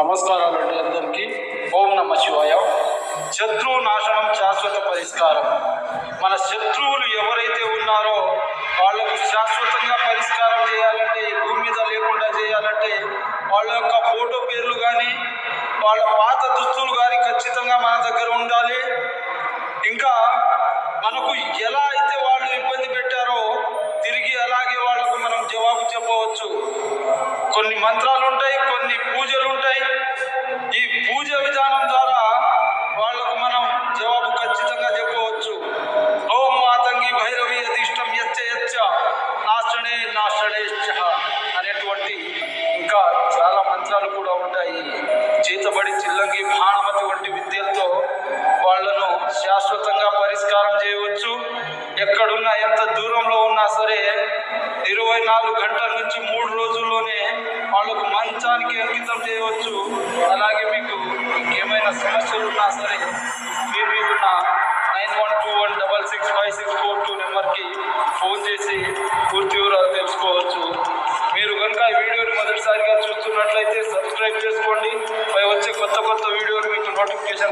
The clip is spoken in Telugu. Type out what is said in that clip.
నమస్కారాలండి అందరికీ. ఓం నమ శివాయ. శత్రువు నాశనం శాశ్వత పరిష్కారం. మన శత్రువులు ఎవరైతే ఉన్నారో వాళ్ళకు శాశ్వతంగా పరిష్కారం చేయాలంటే భూమి మీద లేకుండా చేయాలంటే వాళ్ళ యొక్క ఫోటో పేర్లు కానీ వాళ్ళ పాత దుస్తులు కానీ ఖచ్చితంగా మన దగ్గర ఉండాలి. ఇంకా మనకు ఎలా అయితే వాళ్ళు ఇబ్బంది పెట్టారో తిరిగి అలాగే వాళ్ళకు మనం జవాబు చెప్పవచ్చు. కొన్ని మంత్రాలు ఉంటాయి కొన్ని పూజలు ఉంటాయి. ఈ పూజ విధానం ద్వారా వాళ్ళకు మనం జవాబు ఖచ్చితంగా చెప్పవచ్చు. ఓం మాతంగి భైరవి అధిష్టం ఎచ్చ ఎచ్చ నాశనే నాశనే అనేటువంటి ఇంకా చాలా మంత్రాలు కూడా ఉంటాయి. చేతబడి చిల్లంగి బాణమతి వంటి విద్యలతో వాళ్ళను శాశ్వతంగా పరిష్కారం చేయవచ్చు. ఎక్కడున్నా ఎంత దూరం గంటల నుంచి మూడు రోజుల్లోనే వాళ్ళకు మంచానికి అంకితం చేయవచ్చు. అలాగే మీకు ఇంకేమైనా సమస్యలు ఉన్నా సరే మీరు మీకున్న nine one two one double six five six four two నెంబర్కి ఫోన్ చేసి పూర్తి వివరాలు తెలుసుకోవచ్చు. మీరు కనుక ఈ వీడియోని మొదటిసారిగా చూస్తున్నట్లయితే సబ్స్క్రైబ్ చేసుకోండి. పై వచ్చే కొత్త కొత్త వీడియోలు మీకు నోటిఫికేషన్